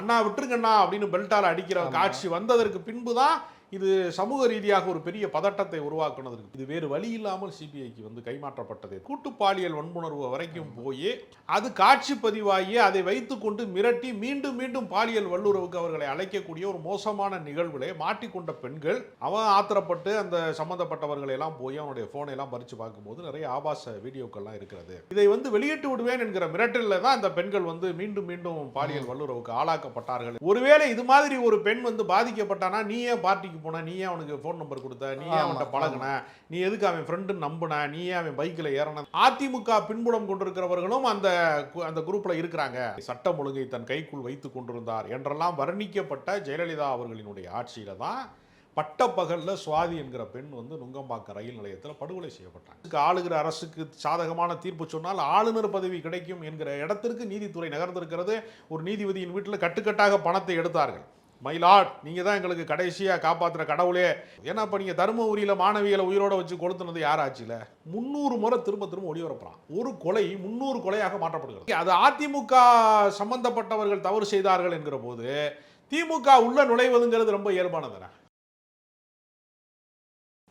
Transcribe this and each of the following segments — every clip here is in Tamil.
அண்ணா விட்டுருங்கண்ணா அப்படின்னு பெல்ட்டால் அடிக்கிற காட்சி வந்ததற்கு பின்பு தான் இது சமூக ரீதியாக ஒரு பெரிய பதட்டத்தை உருவாக்குனதற்கு இது வேறு வழி இல்லாமல் சிபிஐக்கு வந்து கைமாற்றப்பட்டது. கூட்டு பாலியல் வன்புணர்வு வரைக்கும் போய் அது காட்சி பதிவாகி அதை வைத்துக்கொண்டு மிரட்டி மீண்டும் மீண்டும் பாலியல் வல்லுறவுக்கு அவர்களை அழைக்கக்கூடிய ஒரு மோசமான நிகழ்விலே மாட்டிக்கொண்ட பெண்கள் அவன் ஆத்திரப்பட்டு அந்த சம்பந்தப்பட்டவர்களை எல்லாம் போய் அவனுடைய போனை எல்லாம் பறிச்சு பார்க்கும்போது நிறைய ஆபாச வீடியோக்கள்லாம் இருக்கிறது. இதை வந்து வெளியிட்டு விடுவேன் என்கிற மிரட்டலில் தான் அந்த பெண்கள் வந்து மீண்டும் மீண்டும் பாலியல் வல்லுறவுக்கு ஆளாக்கப்பட்டார்கள். ஒருவேளை இது மாதிரி ஒரு பெண் வந்து பாதிக்கப்பட்டானா? நீ ஏன் பார்ட்டிக்கு போன நீ ஏன் அவனுக்கு ஃபோன் நம்பர் கொடுத்த நீ ஏன் அவன்கிட்ட பழகுன நீ எதுக்கு அவன் ஃப்ரெண்டு நம்புன நீ ஏன் அவன் பைக்கில் ஏறின. அதிமுக பின்புலம் கொண்டிருக்கிறவர்களும் அந்த அந்த குரூப்ல இருக்கிறாங்க. சட்டம் ஒழுங்கை தன் கைக்குள் வைத்துக் கொண்டிருந்தார் என்றெல்லாம் வர்ணிக்கப்பட்ட ஜெயலலிதா அவர்களினுடைய ஆட்சியில தான் பட்டப்பகல்ல சுவாதி என்கிற பெண் வந்து நுங்கம்பாக்கம் ரயில் நிலையத்தில் படுகொலை செய்யப்பட்டாங்க. ஆளுகிற அரசுக்கு சாதகமான தீர்ப்பு சொன்னால் ஆளுநர் பதவி கிடைக்கும் என்கிற இடத்திற்கு நீதித்துறை நகர்ந்திருக்கிறது. ஒரு நீதிபதியின் வீட்டில் கட்டுக்கட்டாக பணத்தை எடுத்தார்கள். மயிலாட் நீங்க தான் எங்களுக்கு கடைசியா காப்பாத்துற கடவுளே. ஏன்னா இப்ப நீங்க தருமபுரியில மாணவிகளை உயிரோட வச்சு கொளுத்துனது யார் ஆட்சியில? முந்நூறு முறை திரும்ப திரும்ப ஒளிபரப்புறான் ஒரு கொலை முந்நூறு கொலையாக மாற்றப்படுகிறது. அது அதிமுக சம்பந்தப்பட்டவர்கள் தவறு செய்தார்கள் என்கிற போது திமுக உள்ள நுழைவதுங்கிறது ரொம்ப இயல்பானதுதானே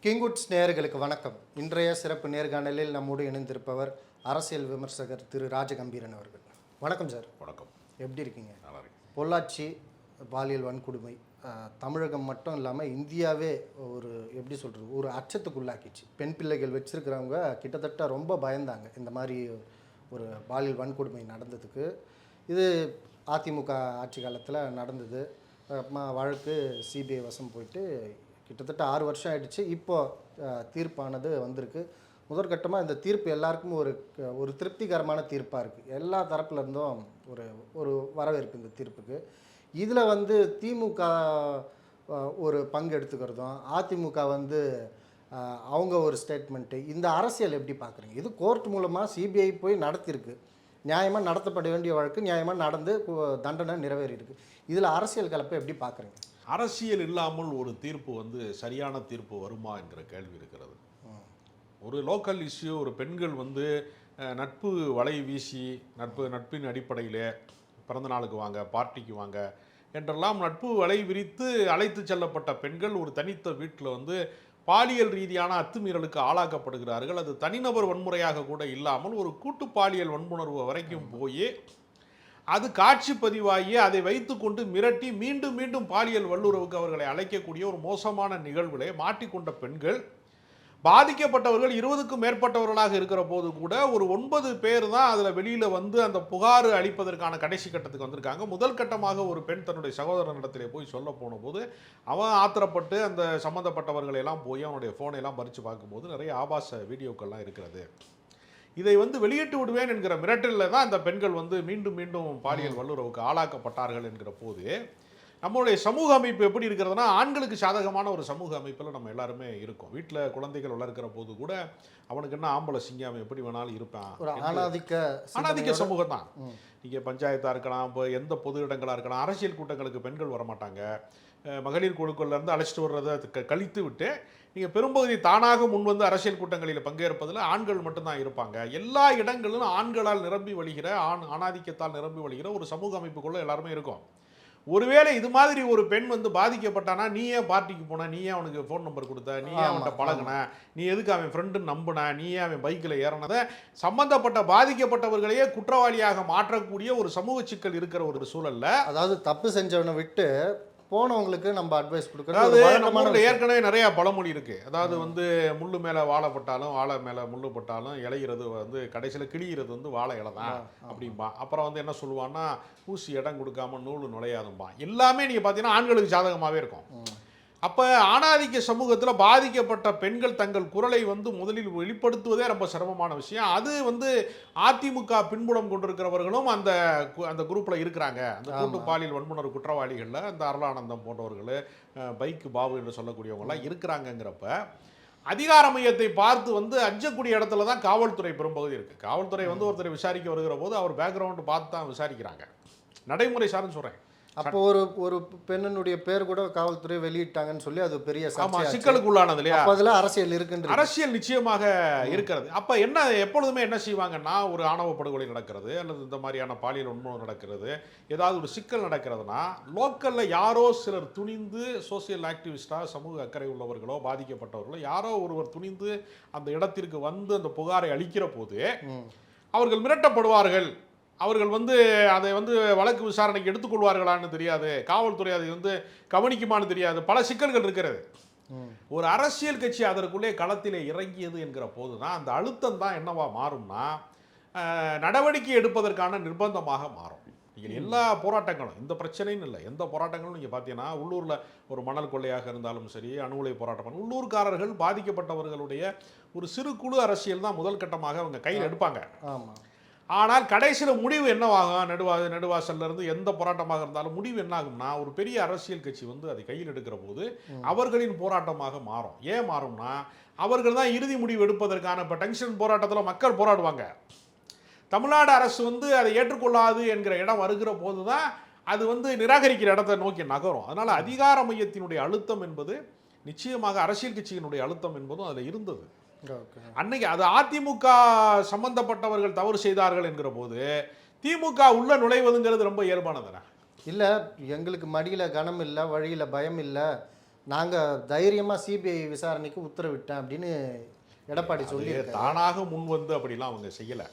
கிங்குட்ஸ் நேயர்களுக்கு வணக்கம். இன்றைய சிறப்பு நேர்காணலில் நம்மோடு இணைந்திருப்பவர் அரசியல் விமர்சகர் திரு ராஜகம்பீரன் அவர்கள். வணக்கம் சார். வணக்கம். எப்படி இருக்கீங்க? பொள்ளாச்சி பாலியல் வன்கொடுமை தமிழகம் மட்டும் இல்லாமல் இந்தியாவே ஒரு எப்படி சொல்கிறது ஒரு அச்சத்துக்குள்ளாக்கிச்சு. பெண் பிள்ளைகள் வச்சுருக்கிறவங்க கிட்டத்தட்ட ரொம்ப பயந்தாங்க இந்த மாதிரி ஒரு பாலியல் வன்கொடுமை நடந்ததுக்கு. இது அதிமுக ஆட்சி காலத்தில் நடந்தது. அப்புறமா வழக்கு சிபிஐ வசம் போயிட்டு கிட்டத்தட்ட ஆறு வருஷம் ஆயிடுச்சு. இப்போ தீர்ப்பானது வந்திருக்கு. முதற்கட்டமாக இந்த தீர்ப்பு எல்லாருக்கும் ஒரு ஒரு திருப்திகரமான தீர்ப்பாக இருக்குது எல்லா தரப்புலேருந்தும் ஒரு ஒரு வரவேற்பு இந்த தீர்ப்புக்கு. இதில் வந்து திமுக ஒரு பங்கு எடுத்துக்கிறதும் அதிமுக வந்து அவங்க ஒரு ஸ்டேட்மெண்ட்டு இந்த அரசியல் எப்படி பார்க்குறீங்க? இது கோர்ட் மூலமாக சிபிஐ போய் நடத்தியிருக்கு. நியாயமாக நடத்தப்பட வேண்டிய வழக்கு நியாயமாக நடந்து தண்டனை நிறைவேறியிருக்கு. இதில் அரசியல் கலப்பை எப்படி பார்க்குறீங்க? அரசியல் இல்லாமல் ஒரு தீர்ப்பு வந்து சரியான தீர்ப்பு வருமா என்கிற கேள்வி இருக்கிறது. ஒரு லோக்கல் இஷ்யூ ஒரு பெண்கள் வந்து நட்பு வலை வீசி நட்பு நட்பின் அடிப்படையில் பிறந்த நாளுக்கு வாங்க பார்ட்டிக்கு வாங்க என்றெல்லாம் நட்பு வலை விரித்து அழைத்து செல்லப்பட்ட பெண்கள் ஒரு தனித்த வீட்டில் வந்து பாலியல் ரீதியான அத்துமீறலுக்கு ஆளாக்கப்படுகிறார்கள். அது தனிநபர் வன்முறையாக கூட இல்லாமல் ஒரு கூட்டு பாலியல் வன்புணர்வு வரைக்கும் போய் அது காட்சி பதிவாகி அதை வைத்துக்கொண்டு மிரட்டி மீண்டும் மீண்டும் பாலியல் வல்லுறவுக்கு அவர்களை அழைக்கக்கூடிய ஒரு மோசமான நிகழ்விலே மாட்டிக்கொண்ட பெண்கள் பாதிக்கப்பட்டவர்கள் இருபதுக்கும் மேற்பட்டவர்களாக இருக்கிற போது கூட ஒரு ஒன்பது பேர் தான் அதில் வெளியில் வந்து அந்த புகார் அளிப்பதற்கான கடைசி கட்டத்துக்கு வந்திருக்காங்க. முதல் கட்டமாக ஒரு பெண் தன்னுடைய சகோதரனிடத்திலே போய் சொல்ல போன போது அவன் ஆத்திரப்பட்டு அந்த சம்மந்தப்பட்டவர்களை எல்லாம் போய் அவனுடைய ஃபோனை எல்லாம் பறித்து பார்க்கும்போது நிறைய ஆபாச வீடியோக்கள்லாம் இருக்கிறது. இதை வந்து வெளியிட்டு விடுவேன் என்கிற மிரட்டலில் தான் அந்த பெண்கள் வந்து மீண்டும் மீண்டும் பாலியல் வல்லுறவுக்கு ஆளாக்கப்பட்டார்கள் என்கிற போது நம்மளுடைய சமூக அமைப்பு எப்படி இருக்கிறதுனா ஆண்களுக்கு சாதகமான ஒரு சமூக அமைப்பில் நம்ம எல்லாருமே இருக்கோம். வீட்டில் குழந்தைகள் வளர்க்கிற போது கூட அவனுக்கு என்ன ஆம்பளை சிங்கம் எப்படி வேணாலும் இருப்பான் அனாதிக்க அனாதிக்க சமூகம் தான். நீங்கள் பஞ்சாயத்தாக இருக்கலாம் இப்போ எந்த பொது இடங்களாக இருக்கலாம் அரசியல் கூட்டங்களுக்கு பெண்கள் வரமாட்டாங்க. மகளிர் குழுக்கள்ல இருந்து அழைச்சிட்டு வர்றதை கழித்து விட்டு நீங்கள் பெரும்பகுதி தானாக முன் வந்து அரசியல் கூட்டங்களில் பங்கேற்பதில் ஆண்கள் மட்டும்தான் இருப்பாங்க. எல்லா இடங்களிலும் ஆண்களால் நிரம்பி வழிகிற ஆண் ஆணாதிக்கத்தால் நிரம்பி வழிகிற ஒரு சமூக அமைப்புக்குள்ள எல்லாருமே இருக்கும். ஒருவேளை இது மாதிரி ஒரு பெண் வந்து பாதிக்கப்பட்டானா நீ ஏன் பார்ட்டிக்கு போன நீ ஏன் அவனுக்கு ஃபோன் நம்பர் கொடுத்த நீ ஏன் அவன்கிட்ட பழகுன நீ எதுக்கு அவன் ஃப்ரெண்டு நம்புன நீ ஏன் அவன் பைக்கில் ஏறினதை சம்பந்தப்பட்ட பாதிக்கப்பட்டவர்களையே குற்றவாளியாக மாற்றக்கூடிய ஒரு சமூக சிக்கல் இருக்கிற ஒரு சூழல்ல அதாவது தப்பு செஞ்சவனை விட்டு போனவங்களுக்கு நம்ம அட்வைஸ் கொடுக்கறது அதாவது ஒரு நம்ம வழக்கமான ஊர்ல விஷயம். ஏற்கனவே நிறைய பழமொழி இருக்கு. அதாவது வந்து முள்ளு மேல வாழை பட்டாலும் வாழை மேல முள்ளு பட்டாலும் இலையிறது வந்து கடைசியில கிழியிறது வந்து வாழை இலை தான் அப்படிம்பா. அப்புறம் வந்து என்ன சொல்லுவான்னா ஊசி இடம் கொடுக்காம நூல் நுழையாதும்பா. எல்லாமே நீங்க பாத்தீங்கன்னா ஆண்களுக்கு சாதகமாவே இருக்கும். அப்ப ஆணாதிக்க சமூகத்துல பாதிக்கப்பட்ட பெண்கள் தங்கள் குரலை வந்து முதலில் வெளிப்படுத்துவதே ரொம்ப சிரமமான விஷயம். அது வந்து அதிமுக பின்புலம் கொண்டிருக்கிறவர்களும் அந்த கு- அந்த குரூப்ல இருக்கிறாங்க. அந்த கூட்டு. பாலியல் வன்புணர்வு குற்றவாளிகள்ல அந்த அருளானந்தம் போன்றவர்கள் பைக் பாபு என்று சொல்லக்கூடியவங்க எல்லாம் இருக்கிறாங்கங்கிறப்ப அதிகார மையத்தை பார்த்து வந்து அஞ்சக்கூடிய இடத்துல தான் காவல்துறை பெரும்பகுதி இருக்கு. காவல்துறை வந்து ஒருத்தரை விசாரிக்க வருகிற போது அவர் பேக்ரவுண்ட் பார்த்து தான் விசாரிக்கிறாங்க. நடைமுறை சார்னு சொல்றேன். அப்போ ஒரு ஒரு பெண்ணினுடைய பேர் கூட காவல்துறை வெளியிட்டாங்கன்னு சொல்லி அது பெரிய. சிக்கலுக்கு உள்ளானது இல்லையா? அதுல அரசியல் இருக்குன்ற அரசியல் நிச்சயமாக இருக்கிறது. அப்ப என்ன எப்பொழுதுமே என்ன செய்வாங்கன்னா ஒரு ஆணவ படுகொலை நடக்கிறது அல்லது இந்த மாதிரியான பாலியல் உண்மை நடக்கிறது ஏதாவது ஒரு சிக்கல் நடக்கிறதுனா லோக்கல்ல யாரோ சிலர் துணிந்து சோசியல் ஆக்டிவிஸ்டா சமூக அக்கறை உள்ளவர்களோ பாதிக்கப்பட்டவர்களோ யாரோ ஒருவர் துணிந்து அந்த இடத்திற்கு வந்து அந்த புகாரை அளிக்கிற போது. அவர்கள் மிரட்டப்படுவார்கள். அவர்கள் வந்து அதை வந்து வழக்கு விசாரணைக்கு எடுத்துக்கொள்வார்களான்னு தெரியாது. காவல்துறை அதை வந்து கவனிக்குமான்னு தெரியாது. பல சிக்கல்கள் இருக்கிறது. ஒரு அரசியல் கட்சி அதற்குள்ளே களத்திலே இறங்கியது என்கிற போது தான் அந்த அழுத்தம் தான் என்னவா மாறும்னா நடவடிக்கை எடுப்பதற்கான நிர்பந்தமாக மாறும். நீங்கள் எல்லா போராட்டங்களும் இந்த பிரச்சனைன்னு இல்லை. எந்த போராட்டங்களும் நீங்கள் பார்த்தீங்கன்னா உள்ளூரில் ஒரு மணல் கொள்ளையாக இருந்தாலும் சரி அணு உலை போராட்டம் உள்ளூர்காரர்கள் பாதிக்கப்பட்டவர்களுடைய ஒரு சிறு குழு அரசியல் தான் முதல் கட்டமாக அவங்க கையில் எடுப்பாங்க. ஆமா. ஆனால் கடைசியில் முடிவு என்னவாகும் நடுவா நெடுவாசல்ல இருந்து எந்த போராட்டமாக இருந்தாலும் முடிவு என்ன ஆகும்னா ஒரு பெரிய அரசியல் கட்சி வந்து அதை கையில் எடுக்கிற போது அவர்களின் போராட்டமாக மாறும். ஏன் மாறும்னா அவர்கள் தான் இறுதி முடிவு எடுப்பதற்கான இப்போ டென்ஷன் போராட்டத்தில் மக்கள் போராடுவாங்க. தமிழ்நாடு அரசு வந்து அதை ஏற்றுக்கொள்ளாது என்கிற இடம் வருகிற போது தான் அது வந்து நிராகரிக்கிற இடத்தை நோக்கி நகரும். அதனால் அதிகார மையத்தினுடைய அழுத்தம் என்பது நிச்சயமாக அரசியல் கட்சியினுடைய அழுத்தம் என்பதும் அதில் இருந்தது. அன்னைக்கு அது அதிமுக சம்பந்தப்பட்டவர்கள் தவறு செய்தார்கள் என்கிற போது திமுக உள்ள நுழைவதுங்கிறது ரொம்ப இயல்பானதுண்ணே இல்ல எங்களுக்கு மடியில கனம் இல்ல வழியில பயம் இல்ல. நாங்க தைரியமா சிபிஐ விசாரணைக்கு உத்தரவிட்டேன் அப்படின்னு எடப்பாடி சொல்லி தானாக முன் வந்து அப்படிலாம் அவங்க செய்யல.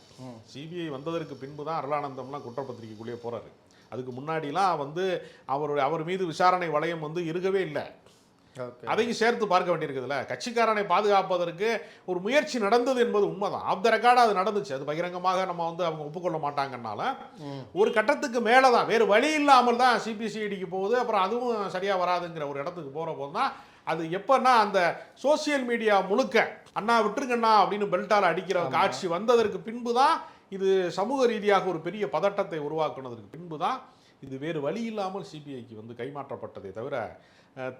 சிபிஐ வந்ததற்கு பின்பு தான் அருளானந்தம்லாம் குற்றப்பத்திரிகைக்குள்ளேயே போறாரு. அதுக்கு முன்னாடிலாம் வந்து அவருடைய அவர் மீது விசாரணை வளையம் வந்து இருக்கவே இல்லை. அதையும் சேர்த்து பார்க்க வேண்டியிருக்குதுல்ல. கட்சிக்காரனை பாதுகாப்பதற்கு ஒரு முயற்சி நடந்தது என்பது உண்மைதான். ஆஃப் த ரெக்கார்டு அது நடந்துச்சு. அது பகிரங்கமாக நம்ம வந்து அவங்க ஒப்புக்கொள்ள மாட்டாங்கன்னால. ஒரு கட்டத்துக்கு மேலே தான் வேறு வழி இல்லாமல் தான் சிபிசிஐடிக்கு போகுது. அப்புறம் அதுவும் சரியாக வராதுங்கிற ஒரு இடத்துக்கு போகிற போது தான் அது எப்போன்னா அந்த சோசியல் மீடியா முழுக்க அண்ணா விட்டுருங்கண்ணா அப்படின்னு பெல்ட்டால் அடிக்கிற காட்சி வந்ததற்கு பின்பு தான் இது சமூக ரீதியாக ஒரு பெரிய பதட்டத்தை உருவாக்குனதற்கு பின்பு தான் இது வேறு வழி இல்லாமல் சிபிஐக்கு வந்து கைமாற்றப்பட்டதே தவிர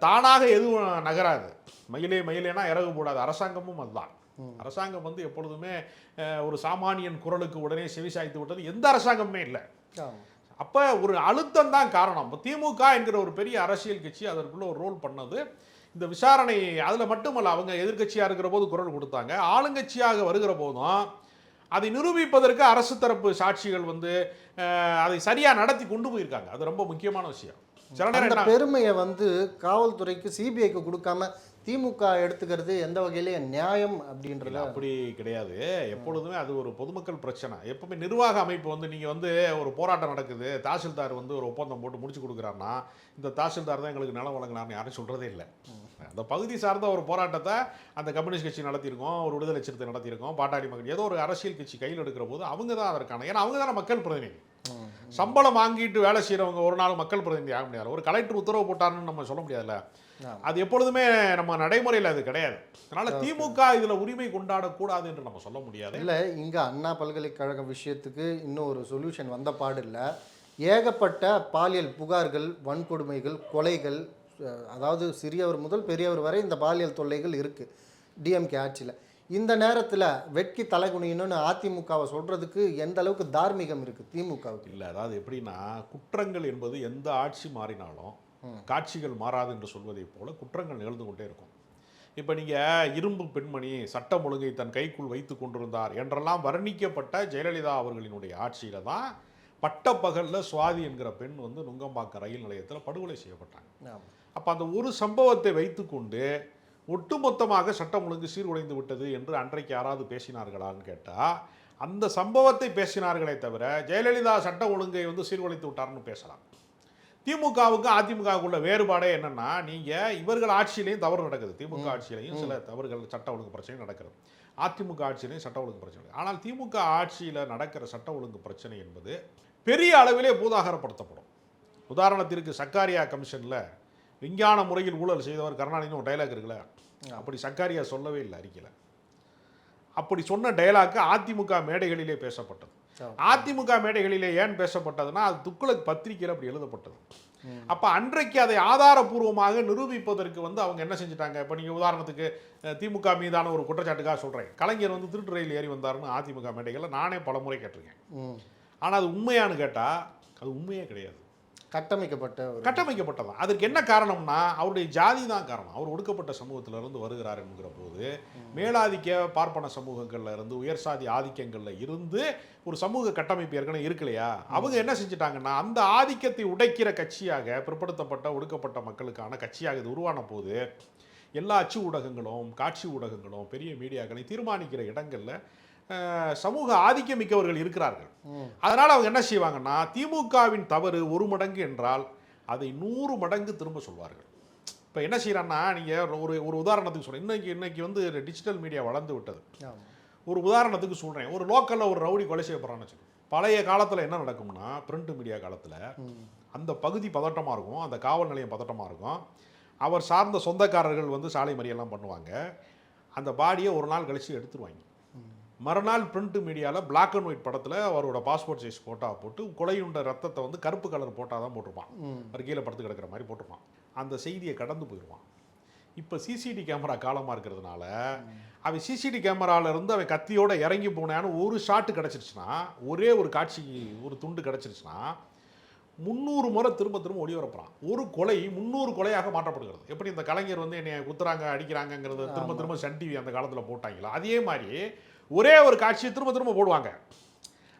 தானாக எதுவும் நகராது. மயிலே மயிலேனா இறகு போடாது. அரசாங்கமும் அதுதான். அரசாங்கம் வந்து எப்பொழுதுமே ஒரு சாமானியன் குரலுக்கு உடனே செவிசாய்த்து விட்டது. எந்த அரசாங்கமுமே இல்லை. அப்போ ஒரு அழுத்தம் தான் காரணம். இப்போ திமுக என்கிற ஒரு பெரிய அரசியல் கட்சி அதற்குள்ள ஒரு ரோல் பண்ணது. இந்த விசாரணை அதில் மட்டுமல்ல அவங்க எதிர்க்கட்சியாக இருக்கிற போது குரல் கொடுத்தாங்க. ஆளுங்கட்சியாக வருகிற போதும் அதை நிரூபிப்பதற்கு அரசு தரப்பு சாட்சிகள் வந்து அதை சரியாக நடத்தி கொண்டு போயிருக்காங்க. அது ரொம்ப முக்கியமான விஷயம். அந்த பெருமையை வந்து காவல்துறைக்கு சிபிஐக்கு கொடுக்காம திமுக எடுத்துக்கிறது எந்த வகையில நியாயம் அப்படின்றத அப்படி கிடையாது. எப்பொழுதுமே அது ஒரு பொதுமக்கள் பிரச்சனை. எப்பவுமே நிர்வாக அமைப்பு வந்து நீங்கள் வந்து ஒரு போராட்டம் நடக்குது தாசில்தார் வந்து ஒரு ஒப்பந்தம் போட்டு முடிச்சு கொடுக்குறாருன்னா இந்த தாசில்தார் தான் எங்களுக்கு நிலம் வழங்கினார்னு யாரும் சொல்கிறதே இல்லை. அந்த பகுதி சார்ந்த ஒரு போராட்டத்தை அந்த கம்யூனிஸ்ட் கட்சி நடத்தியிருக்கோம் ஒரு விடுதலை சிறுத்தை நடத்தியிருக்கோம் பாட்டாளி மக்கள் ஏதோ ஒரு அரசியல் கட்சி கையில் எடுக்கிற போது அவங்க தான் அதற்கான ஏன்னா அவங்க தானே மக்கள் பிரதிநிதி. சம்பளம் வாங்கிட்டு வேலை செய்கிறவங்க ஒரு நாள் மக்கள் பிரதிநிதி ஆக முடியாது. ஒரு கலெக்டர் உத்தரவு போட்டாருன்னு நம்ம சொல்ல முடியாதுல்ல. அது எப்பொழுதுமே நம்ம நடைமுறையில் அது கிடையாது. அதனால திமுக இதில் உரிமை கொண்டாடக்கூடாது என்று நம்ம சொல்ல முடியாது. இல்ல இங்க அண்ணா பல்கலைக்கழக விஷயத்துக்கு இன்னும் ஒரு சொல்யூஷன் வந்த பாடு இல்ல. ஏகப்பட்ட பாலியல் புகார்கள் வன்கொடுமைகள் கொலைகள் அதாவது சிறியவர் முதல் பெரியவர் வரை இந்த பாலியல் தொல்லைகள் இருக்கு. டிஎம்கே ஆட்சியில். இந்த நேரத்துல வெட்கி தலைகுனியணும்னு அதிமுகவை சொல்றதுக்கு எந்த அளவுக்கு தார்மீகம் இருக்கு திமுகவுக்கு? இல்லை அதாவது எப்படின்னா குற்றங்கள் என்பது எந்த ஆட்சி மாறினாலும் காட்சிகள் மாறாது என்று சொல்வதைப் போல குற்றங்கள் நிகழ்ந்து கொண்டே இருக்கும். இப்போ நீங்கள் இரும்பு பெண்மணி சட்டம் ஒழுங்கை தன் கைக்குள் வைத்து கொண்டிருந்தார் என்றெல்லாம் வர்ணிக்கப்பட்ட ஜெயலலிதா அவர்களினுடைய ஆட்சியில தான் பட்டப்பகலில் சுவாதி என்கிற பெண் வந்து நுங்கம்பாக்கம் ரயில் நிலையத்தில் படுகொலை செய்யப்பட்டாங்க. அப்போ அந்த ஒரு சம்பவத்தை வைத்துக்கொண்டு ஒட்டுமொத்தமாக சட்டம் ஒழுங்கு சீர்குலைந்து விட்டது என்று அன்றைக்கு யாராவது பேசினார்களான்னு கேட்டால் அந்த சம்பவத்தை பேசினார்களே தவிர ஜெயலலிதா சட்ட ஒழுங்கை வந்து சீர்குலைத்து விட்டார்னு பேசலாம். திமுகவுக்கும் அதிமுகவுக்குள்ள வேறுபாடே என்னன்னா நீங்க இவர்கள் ஆட்சியிலையும் தவறு நடக்குது. திமுக ஆட்சியிலையும் சில தவறுகள் சட்ட ஒழுங்கு பிரச்சனை நடக்கிறது அதிமுக ஆட்சியிலையும் சட்ட ஒழுங்கு பிரச்சனை. ஆனால் திமுக ஆட்சியில் நடக்கிற சட்ட ஒழுங்கு பிரச்சனை என்பது பெரிய அளவிலே பூதாகரப்படுத்தப்படும். உதாரணத்திற்கு சக்காரியா கமிஷனில் விஞ்ஞான முறையில் ஊழல் செய்தவர் கருணாநிதினு ஒரு டைலாக் இருக்குல்ல? அப்படி சக்காரியா சொல்லவே இல்லை அறிக்கையில். அப்படி சொன்ன டைலாக் அதிமுக மேடைகளிலே பேசப்பட்டது. அதிமுக மேடைகளிலே ஏன் பேசப்பட்டதுன்னா அது துக்குளக் பத்திரிகையில் அப்படி எழுதப்பட்டது. அப்போ அன்றைக்கு அதை ஆதாரபூர்வமாக நிரூபிப்பதற்கு வந்து அவங்க என்ன செஞ்சுட்டாங்க? இப்போ நீங்கள் உதாரணத்துக்கு திமுக மீதான ஒரு குற்றச்சாட்டுக்காக சொல்கிறேன் கலைஞர் வந்து திருட்டு ரயில் ஏறி வந்தாருன்னு அதிமுக மேடைகளில் நானே பல முறை கேட்டிருக்கேன். ஆனால் அது உண்மையான்னு கேட்டால் அது உண்மையே கிடையாது. கட்டமைக்கப்பட்ட ஒரு கட்டமைக்கப்பட்டதான் அதற்கு என்ன காரணம்னா அவருடைய ஜாதி தான் காரணம். அவர் ஒடுக்கப்பட்ட சமூகத்துல இருந்து வருகிறார் என்கிற போது மேலாதிக்க பார்ப்பன சமூகங்கள்ல இருந்து உயர் சாதி ஆதிக்கங்கள்ல இருந்து ஒரு சமூக கட்டமைப்பு ஏற்கனவே இருக்கு இல்லையா அவங்க என்ன செஞ்சுட்டாங்கன்னா அந்த ஆதிக்கத்தை உடைக்கிற கட்சியாக பிற்படுத்தப்பட்ட ஒடுக்கப்பட்ட மக்களுக்கான கட்சியாக இது உருவான போது எல்லா அச்சு ஊடகங்களும் காட்சி ஊடகங்களும் பெரிய மீடியாக்களை தீர்மானிக்கிற இடங்கள்ல சமூக ஆதிக்கமிக்கவர்கள் இருக்கிறார்கள். ம். அதனால் அவங்க என்ன செய்வாங்கன்னா திமுகவின் தவறு ஒரு மடங்கு என்றால் அதை நூறு மடங்கு திரும்ப சொல்வார்கள். இப்போ என்ன செய்யறான்னா நீங்கள் ஒரு ஒரு உதாரணத்துக்கு சொல்கிறேன் இன்னைக்கு இன்னைக்கு வந்து டிஜிட்டல் மீடியா வளர்ந்து விட்டது. ஒரு உதாரணத்துக்கு சொல்கிறேன் ஒரு லோக்கலில் ஒரு ரவுடி கொலை செய்யப்படுறான்னு வச்சுக்கோங்க. பழைய காலத்தில் என்ன நடக்கும்னா பிரிண்ட் மீடியா காலத்தில். அந்த பகுதி பதட்டமாக இருக்கும். அந்த காவல் நிலையம் பதட்டமாக இருக்கும். அவர் சார்ந்த சொந்தக்காரர்கள் வந்து சாலை மறியெல்லாம் பண்ணுவாங்க. அந்த பாடியை ஒரு நாள் கழித்து எடுத்துருவாங்க. மறுநாள் பிரிண்ட் மீடியாவில் Black அண்ட் ஒயிட் படத்தில் அவரோட பாஸ்போர்ட் சைஸ் ஃபோட்டோ போட்டு கொலையுண்ட ரத்தத்தை வந்து கருப்பு கலர் போட்டால் தான் போட்டிருப்பான். அவர் கீழே படுத்து கிடக்கிற மாதிரி போட்டிருப்பான். அந்த செய்தியை கடந்து போயிடுவான் இப்போ சிசிடி கேமரா காலமாக இருக்கிறதுனால அவன் சிசிடி கேமரால இருந்து அவன் கத்தியோட இறங்கி போனான்னு ஒரு ஷாட்டு கிடச்சிருச்சுன்னா ஒரே ஒரு காட்சி ஒரு துண்டு கிடச்சிருச்சுன்னா முந்நூறு முறை திரும்ப திரும்ப ஒளிபரப்புறான் ஒரு கொலை முந்நூறு கொலையாக மாற்றப்படுகிறது. எப்படி இந்த கலைஞர் வந்து என்னை குத்துறாங்க அடிக்கிறாங்கங்கிறத திரும்ப திரும்ப சன் டிவி அந்த காலத்தில் போட்டாங்களோ? அதே மாதிரி ஒரே ஒரு காட்சியை திரும்ப திரும்ப போடுவாங்க.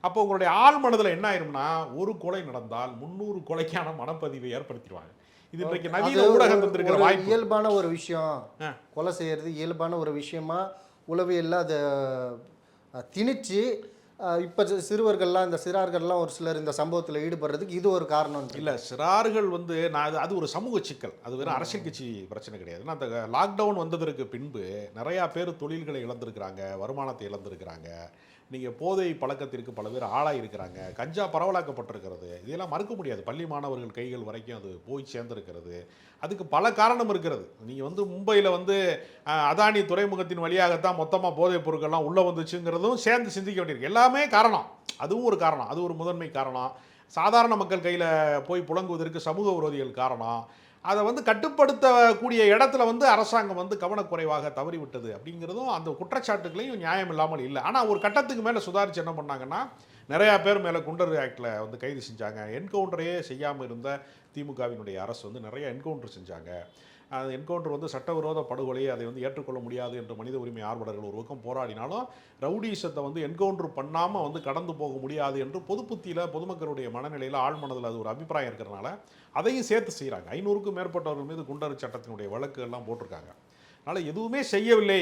அப்போ உங்களுடைய ஆள் மனதில் என்ன ஆயிரும்னா ஒரு கொலை நடந்தால் முந்நூறு கொலைக்கான மனப்பதிவை ஏற்படுத்திடுவாங்க. இது இன்றைக்கு நவீன ஊடகம் தந்திருக்கிற வாய்ப்பு. இயல்பான ஒரு விஷயம். கொலை செய்யறது இயல்பான ஒரு விஷயமா உளவியல்ல அதை திணிச்சு இப்ப சிறுவர்கள்லாம் இந்த சிறார்கள்லாம் ஒரு சிலர் இந்த சம்பவத்துல ஈடுபடுறதுக்கு இது ஒரு காரணம் இல்ல சிறார்கள் வந்து நான் அது- அது ஒரு சமூக சிக்கல். அது வெறும் அரசியல் கட்சி பிரச்சனை கிடையாது. ஏன்னா அந்த லாக்டவுன் வந்ததற்கு பின்பு நிறையா பேர் தொழில்களை இழந்திருக்கிறாங்க வருமானத்தை இழந்திருக்கிறாங்க. நீங்கள் போதை பழக்கத்திற்கு பல பேர் ஆளாயிருக்கிறாங்க கஞ்சா பரவலாக்கப்பட்டிருக்கிறது. இதெல்லாம் மறுக்க முடியாது. பள்ளி மாணவர்கள் கைகள் வரைக்கும் அது போய் சேர்ந்திருக்கிறது. அதுக்கு பல காரணம் இருக்கிறது. நீங்கள் வந்து மும்பையில் வந்து அதானி துறைமுகத்தின் வழியாகத்தான் மொத்தமாக போதைப் பொருட்கள்லாம் உள்ளே வந்துச்சுங்கிறதும் சேர்ந்து சிந்திக்க வேண்டியிருக்கு. எல்லாமே காரணம். அதுவும் ஒரு காரணம். அது ஒரு முதன்மை காரணம். சாதாரண மக்கள் கையில் போய் புழங்குவதற்கு சமூக விரோதிகள் காரணம். அதை வந்து கட்டுப்படுத்தக்கூடிய இடத்துல வந்து அரசாங்கம் வந்து கவனக்குறைவாக தவறிவிட்டது அப்படிங்கிறதும் அந்த குற்றச்சாட்டுகளையும் நியாயம் இல்லாமல் இல்லை. ஆனால் ஒரு கட்டத்துக்கு மேலே சுதாரித்து என்ன பண்ணாங்கன்னா நிறையா பேர் மேலே குண்டர் ஆக்டில் வந்து கைது செஞ்சாங்க. என்கவுண்டரையே செய்யாமல் இருந்த திமுகவினுடைய அரசு வந்து நிறைய என்கவுண்டர் செஞ்சாங்க. அந்த என்கவுண்டர் வந்து சட்டவிரோத படுகொலை அதை வந்து ஏற்றுக்கொள்ள முடியாது என்று மனித உரிமை ஆர்வலர்கள் ஒரு பக்கம் போராடினாலும் ரவுடிசத்தை வந்து என்கவுண்டர் பண்ணாமல் வந்து கடந்து போக முடியாது என்று பொதுப்புத்தியில் பொதுமக்களுடைய மனநிலையில் ஆழ்மனதில் அது ஒரு அபிப்பிராயம் இருக்கிறனால அதையும் சேர்த்து செய்கிறாங்க ஐநூறுக்கும் மேற்பட்டவர்கள் மீது குண்டர் சட்டத்தினுடைய வழக்கு எல்லாம் போட்டிருக்காங்க. அதனால் எதுவுமே செய்யவில்லை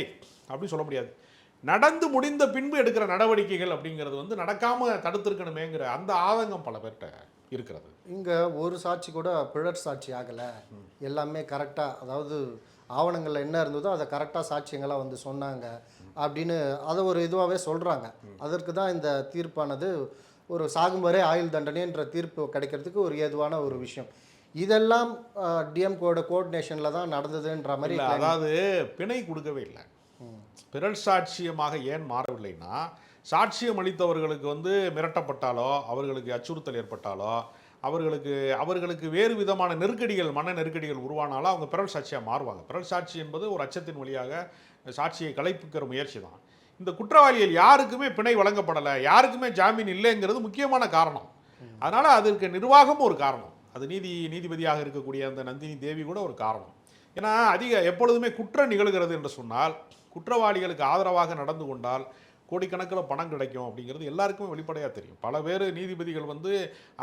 அப்படின்னு சொல்ல முடியாது. நடந்து முடிந்த பின்பு எடுக்கிற நடவடிக்கைகள் அப்படிங்கிறது வந்து நடக்காமல் தடுத்திருக்கணுமேங்கிற அந்த ஆதங்கம் பல பேர்கிட்ட இருக்கிறது. இங்க ஒரு சாட்சி கூட பிழற் சாட்சி ஆகல. எல்லாமே கரெக்டா அதாவது ஆவணங்கள்ல என்ன இருந்ததோ அதை கரெக்டா சாட்சியங்களா வந்து சொன்னாங்க அப்படின்னு அதை ஒரு இதுவாகவே சொல்றாங்க. அதற்கு தான் இந்த தீர்ப்பானது ஒரு சாகும் வரை ஆயுள் தண்டனைன்ற தீர்ப்பு கிடைக்கிறதுக்கு ஒரு ஏதுவான ஒரு விஷயம். இதெல்லாம் டிஎம்கோட கோஆர்டினேஷனில் தான் நடந்ததுன்ற மாதிரி அதாவது பிணை கொடுக்கவே இல்லை. பிறல் சாட்சியமாக ஏன் மாறவில்லைன்னா சாட்சியம் அளித்தவர்களுக்கு வந்து மிரட்டப்பட்டாலோ அவர்களுக்கு அச்சுறுத்தல் ஏற்பட்டாலோ அவர்களுக்கு அவர்களுக்கு வேறு விதமான நெருக்கடிகள் மன நெருக்கடிகள் உருவானாலும் அவங்க பிறல் சாட்சியாக மாறுவாங்க. பிறல் சாட்சி என்பது ஒரு அச்சத்தின் வழியாக சாட்சியை கலைப்புக்கிற முயற்சி தான். இந்த குற்றவாளிகள் யாருக்குமே பிணை வழங்கப்படலை யாருக்குமே ஜாமீன் இல்லைங்கிறது முக்கியமான காரணம். அதனால் அதற்கு நிர்வாகமும் ஒரு காரணம். அது நீதி நீதிபதியாக இருக்கக்கூடிய அந்த நந்தினி தேவி கூட ஒரு காரணம். ஏன்னா அதிக எப்பொழுதுமே குற்றம் நிகழ்கிறது என்று சொன்னால் குற்றவாளிகளுக்கு ஆதரவாக நடந்து கொண்டால் கோடிக்கணக்கில் பணம் கிடைக்கும் அப்படிங்கிறது எல்லாருக்குமே வெளிப்படையாக தெரியும். பல பேர் நீதிபதிகள் வந்து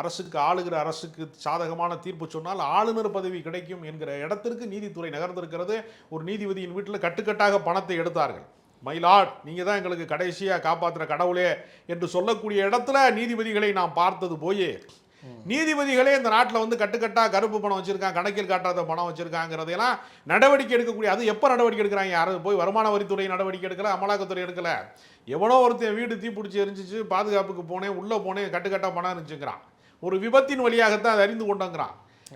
அரசுக்கு ஆளுகிற அரசுக்கு சாதகமான தீர்ப்பு சொன்னால் ஆளுநர் பதவி கிடைக்கும் என்கிற இடத்திற்கு நீதித்துறை நகர்ந்திருக்கிறது. ஒரு நீதிபதியின் வீட்டில் கட்டுக்கட்டாக பணத்தை எடுத்தார்கள். மயிலாட் நீங்கள் தான் எங்களுக்கு கடைசியாக காப்பாற்றுற கடவுளே என்று சொல்லக்கூடிய இடத்துல நீதிபதிகளை நாம் பார்த்தது போய் நீதிபதிகளே இந்த நாட்டில் வந்து கட்டுக்கட்டா கருப்பு பணம் வச்சிருக்காங்க கணக்கில் காட்டாத பணம் வச்சிருக்காங்கிறதையெல்லாம் நடவடிக்கை எடுக்கக்கூடிய அது எப்போ நடவடிக்கை எடுக்கிறாங்க? யாரும் போய் வருமான வரித்துறை நடவடிக்கை எடுக்கல அமலாக்கத்துறை எடுக்கல. எவனோ ஒருத்தன் வீடு தீப்பிடிச்சி எரிஞ்சிச்சு பாதுகாப்புக்கு போனேன் உள்ளே போனேன் கட்டுக்கட்டா பணம் இருந்துச்சுங்கிறான். ஒரு விபத்தின் வழியாகத்தான் அதை அறிந்து கொண்டோங்கிறான்.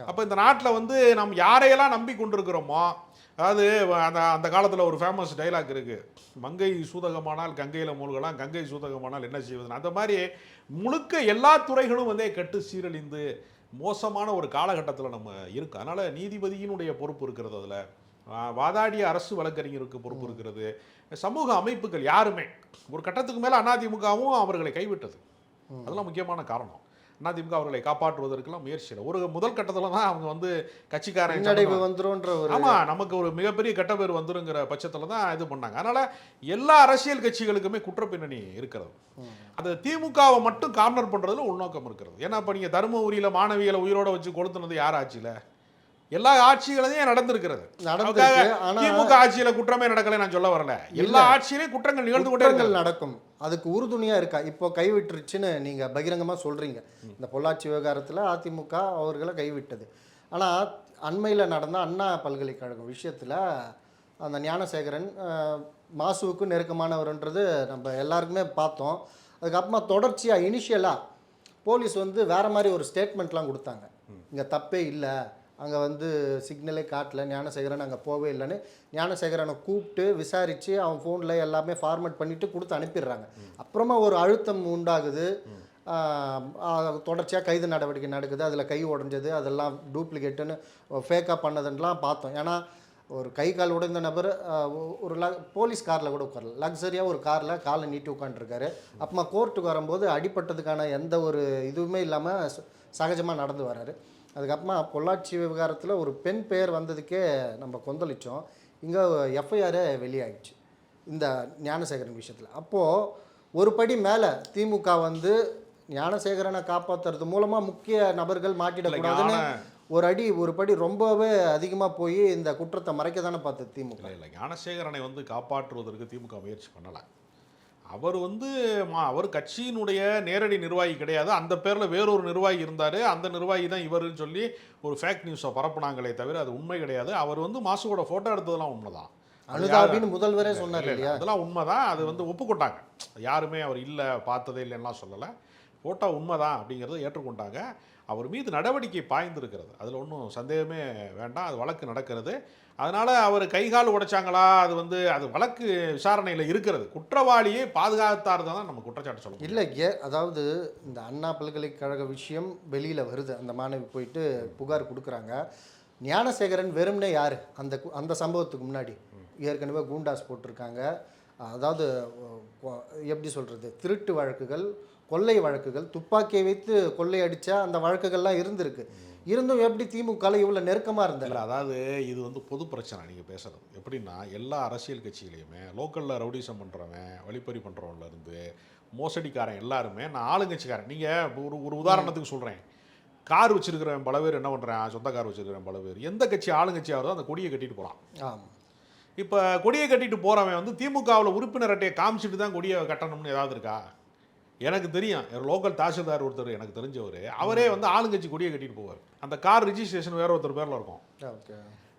அப்போ இந்த நாட்டில் வந்து நம்ம யாரையெல்லாம் நம்பி கொண்டிருக்கிறோமோ அதாவது அந்த அந்த காலத்தில் ஒரு ஃபேமஸ் டைலாக் இருக்குது மங்கை சூதகமானால் கங்கையில் மூழ்கலாம் கங்கை சூதகமானால் என்ன செய்வதுன்னு. அந்த மாதிரி முழுக்க எல்லா துறைகளும் வந்து கெட்டு சீரழிந்து மோசமான ஒரு காலகட்டத்தில் நம்ம இருக்கோம். அதனால் நீதிபதியினுடைய பொறுப்பு இருக்கிறது அதில். வாதாடிய அரசு வழக்கறிஞருக்கு பொறுப்பு இருக்கிறது. சமூக அமைப்புகள் யாருமே ஒரு கட்டத்துக்கு மேலே அதிமுகவும் அவர்களை கைவிட்டது. அதெல்லாம் முக்கியமான காரணம். அதிமுக அவர்களை காப்பாற்றுவதற்கெல்லாம் முயற்சி இல்லை. ஒரு முதல் கட்டத்துல தான் அவங்க வந்து கட்சிக்காரன் வந்துரும்ன்ற ஒரு ஆமா நமக்கு ஒரு மிகப்பெரிய கெட்ட பேர் வந்துருங்கிற பட்சத்துல தான் இது பண்ணாங்க. அதனால எல்லா அரசியல் கட்சிகளுக்குமே குற்ற பின்னணி இருக்கிறது அது திமுகவை மட்டும் கார்னர் பண்றதுல உள்நோக்கம் இருக்கிறது. ஏன்னா இப்ப நீங்க தருமபுரியில மாணவிகளை உயிரோட வச்சு கொளுத்துனது யார் ஆட்சியில? எல்லா ஆட்சிகளையும் நடந்திருக்கிறது? திமுக ஆட்சியில குற்றமே நடக்கல நான் சொல்ல வரல. எல்லா ஆட்சியிலையும் குற்றங்கள் நிகழ்ந்து கொண்டே நடக்கும். அதுக்கு உறுதுணையா இருக்கா? இப்போ கைவிட்டுருச்சுன்னு நீங்க பகிரங்கமா சொல்றீங்க. இந்த பொள்ளாச்சி விவகாரத்துல அதிமுக அவர்களை கைவிட்டது. ஆனா அண்மையில் நடந்த அண்ணா பல்கலைக்கழகம் விஷயத்துல அந்த ஞானசேகரன் மாசுவுக்கு நெருக்கமானவர்ன்றது நம்ம எல்லாருக்குமே பார்த்தோம். அதுக்கப்புறமா தொடர்ச்சியா இனிஷியலா போலீஸ் வந்து வேற மாதிரி ஒரு ஸ்டேட்மெண்ட்லாம் கொடுத்தாங்க. இங்க தப்பே இல்லை. அங்கே வந்து சிக்னலே காட்டல. ஞானசேகரன் அங்கே போகவே இல்லைன்னு ஞானசேகரனை கூப்பிட்டு விசாரித்து அவன் ஃபோனில் எல்லாமே ஃபார்மேட் பண்ணிவிட்டு கொடுத்து அனுப்பிடுறாங்க. அப்புறமா ஒரு அழுத்தம் உண்டாகுது. தொடர்ச்சியாக கைது நடவடிக்கை நடக்குது. அதில் கை உடைஞ்சது. அதெல்லாம் டூப்ளிகேட்டுன்னு ஃபேக்காக பண்ணதுன்னெலாம் பார்த்தோம். ஏன்னா ஒரு கை கால் உடைந்த நபர் ஒரு ல போலீஸ் காரில் கூட உட்காரல. லக்ஸரியாக ஒரு காரில் காலை நீட்டி உட்காந்துருக்காரு அப்புறமா கோர்ட்டுக்கு வரும்போது அடிப்பட்டதுக்கான எந்த ஒரு இதுவுமே இல்லாமல் சகஜமாக நடந்து வராரு அதுக்கப்புறமா பொள்ளாச்சி விவகாரத்தில் ஒரு பெண் பெயர் வந்ததுக்கே நம்ம கொந்தளிச்சோம். இங்கே எஃப்ஐஆரே வெளியாகிடுச்சு இந்த ஞானசேகரன் விஷயத்தில். அப்போது ஒரு படி மேலே திமுக வந்து ஞானசேகரனை காப்பாற்றுறது மூலமாக முக்கிய நபர்கள் மாட்டிடக்கூடாதுன்னு ஒரு அடி ஒரு படி ரொம்பவே அதிகமாக போய் இந்த குற்றத்தை மறைக்க தானே பார்த்தது திமுக. இல்லை இல்லை ஞானசேகரனை வந்து காப்பாற்றுவதற்கு திமுக முயற்சி பண்ணல. அவர் வந்து மா- அவர் கட்சியினுடைய நேரடி நிர்வாகி கிடையாது. அந்த பேரில் வேறொரு நிர்வாகி இருந்தார். அந்த நிர்வாகி தான் இவருன்னு சொல்லி ஒரு ஃபேக் நியூஸை பரப்புனாங்களே தவிர அது உண்மை கிடையாது. அவர் வந்து மாசுவோட ஃபோட்டோ எடுத்ததெல்லாம் உண்மைதான். அனுதாபின்னு முதல்வரே சொன்னார் இல்ல, இல்ல, இல்லையா? அதெல்லாம் உண்மைதான். அது வந்து ஒப்புக்கொண்டாங்க. யாருமே அவர் இல்லை பார்த்ததே இல்லைன்னுலாம் சொல்லலை. ஃபோட்டோ உண்மைதான் அப்படிங்கிறத ஏற்றுக்கொண்டாங்க. அவர் மீது நடவடிக்கை பாய்ந்திருக்கிறது. அதில் ஒன்றும் சந்தேகமே வேண்டாம். அது வழக்கு நடக்கிறது. அதனால் அவர் கைகால் உடைச்சாங்களா? அது வந்து அது வழக்கு விசாரணையில் இருக்கிறது. குற்றவாளியை பாதுகாத்தார் தான் நம்ம குற்றச்சாட்டு சொல்லணும் இல்லை ஏ அதாவது இந்த அண்ணா பல்கலைக்கழக விஷயம் வெளியில் வருது. அந்த மாணவி போயிட்டு புகார் கொடுக்குறாங்க. ஞானசேகரன் வெறும்னே யார்? அந்த அந்த சம்பவத்துக்கு முன்னாடி. ஏற்கனவே கூண்டாஸ் போட்டிருக்காங்க. அதாவது எப்படி சொல்கிறது திருட்டு வழக்குகள் கொள்ளை வழக்குகள் துப்பாக்கியை வைத்து கொள்ளை அடித்த அந்த வழக்குகள்லாம் இருந்திருக்கு. இருந்தும் எப்படி திமுகவில் இவ்வளோ நெருக்கமாக இருந்தார் இல்லை அதாவது இது வந்து பொது பிரச்சனை நீங்கள் பேசுகிறது எப்படின்னா எல்லா அரசியல் கட்சியிலையுமே லோக்கலில் ரவுடிசம் பண்ணுறவன் வழிப்பறி பண்ணுறவன்ல இருந்து மோசடிக்காரன் எல்லாருமே நான் ஆளுங்கட்சிக்காரன். நீங்கள் ஒரு ஒரு உதாரணத்துக்கு சொல்கிறேன் கார் வச்சிருக்கிறவன் பல பேர் என்ன பண்ணுறான் சொந்த கார் வச்சிருக்கிறவன் பல பேர். எந்த கட்சி ஆளுங்கட்சியாக வருதோ அந்த கொடியை கட்டிட்டு போகிறான் ஆமாம் இப்போ கொடியை கட்டிட்டு போகிறவன் வந்து திமுகவில் உறுப்பினர் அட்டையை காமிச்சிட்டு தான் கொடியை கட்டணும்னு ஏதாவது இருக்கா? எனக்கு தெரியும். லோக்கல் தாசில்தார் ஒருத்தர் எனக்கு தெரிஞ்சவர். அவரே வந்து ஆளுங்கட்சி கொடியை கட்டிட்டு போவார். அந்த கார் ரிஜிஸ்ட்ரேஷன் வேற ஒருத்தர் பேரில் இருக்கும்.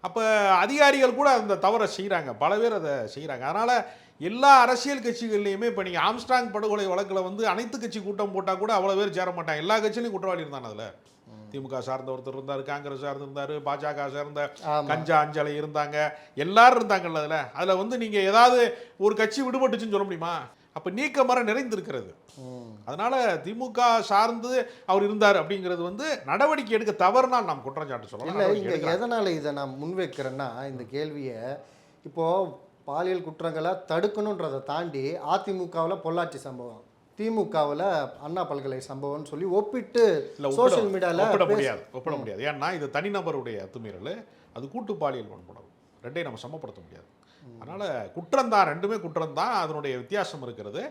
அப்போ அதிகாரிகள் கூட அந்த தவறை செய்கிறாங்க பல பேர் அதை செய்கிறாங்க அதனால் எல்லா அரசியல் கட்சிகள்லையுமே இப்போ நீங்கள் ஆம்ஸ்டாங் படுகொலை வழக்கில் வந்து அனைத்து கட்சி கூட்டம் போட்டால் கூட அவ்வளோ பேர் சேர மாட்டாங்க. எல்லா கட்சியிலையும் குற்றவாளி இருந்தான் அதில். திமுக சார்ந்த ஒருத்தர் இருந்தார் காங்கிரஸ் சார்ந்து இருந்தார் பாஜக சார்ந்த கஞ்சா அஞ்சலை இருந்தாங்க. எல்லாரும் இருந்தாங்கல்ல அதில். அதில் வந்து நீங்கள் ஏதாவது ஒரு கட்சி விடுபட்டுச்சுன்னு சொல்ல முடியுமா? அப்போ நீக்க மரம் நிறைந்திருக்கிறது. அதனால திமுக சார்ந்து அவர் இருந்தார் அப்படிங்கிறது வந்து நடவடிக்கை எடுக்க தவறுனால் நாம் குற்றம் சாட்டு சொல்லலாம் இல்லை இங்கே. எதனால் இதை நான் முன்வைக்கிறேன்னா இந்த கேள்வியை இப்போது பாலியல் குற்றங்களை தடுக்கணுன்றதை தாண்டி அதிமுகவில் பொள்ளாச்சி சம்பவம் திமுகவில் அண்ணா பல்கலை சம்பவம்னு சொல்லி ஒப்பிட்டு ஒப்பிட- சோஷியல் ஒப்பிட மீடியாவில் முடியாது ஒப்பிட முடியாது. ஏன்னா இது தனிநபருடைய அத்துமீறல் அது கூட்டு பாலியல் வன்புணர்வு ரெண்டையும் நம்ம சமப்படுத்த முடியாது. அதனால் குற்றம் தான் ரெண்டுமே குற்றம் தான் அதனுடைய வித்தியாசம் இருக்கிறது.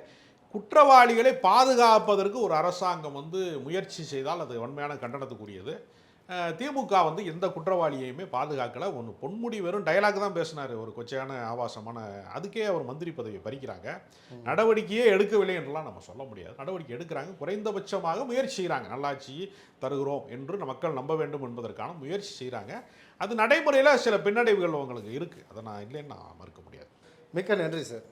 குற்றவாளிகளை பாதுகாப்பதற்கு ஒரு அரசாங்கம் வந்து முயற்சி செய்தால் அது வன்மையான கண்டனத்துக்குரியது. திமுக வந்து எந்த குற்றவாளியையுமே பாதுகாக்கல. ஒன்று பொன்முடி வெறும் டயலாக் தான் பேசினார் ஒரு கொச்சையான ஆபாசமான அதுக்கே அவர் மந்திரி பதவியை பறிக்கிறாங்க. நடவடிக்கையே எடுக்கவில்லை என்றெல்லாம் நம்ம சொல்ல முடியாது. நடவடிக்கை எடுக்கிறாங்க. குறைந்தபட்சமாக முயற்சி செய்கிறாங்க நல்லாட்சி தருகிறோம் என்று மக்கள் நம்ப வேண்டும் என்பதற்கான முயற்சி செய்கிறாங்க அது நடைமுறையில் சில பின்னடைவுகள் உங்களுக்கு இருக்குது அதை நான் இல்லைன்னு நான் மறுக்க முடியாது. மிக்க நன்றி சார்.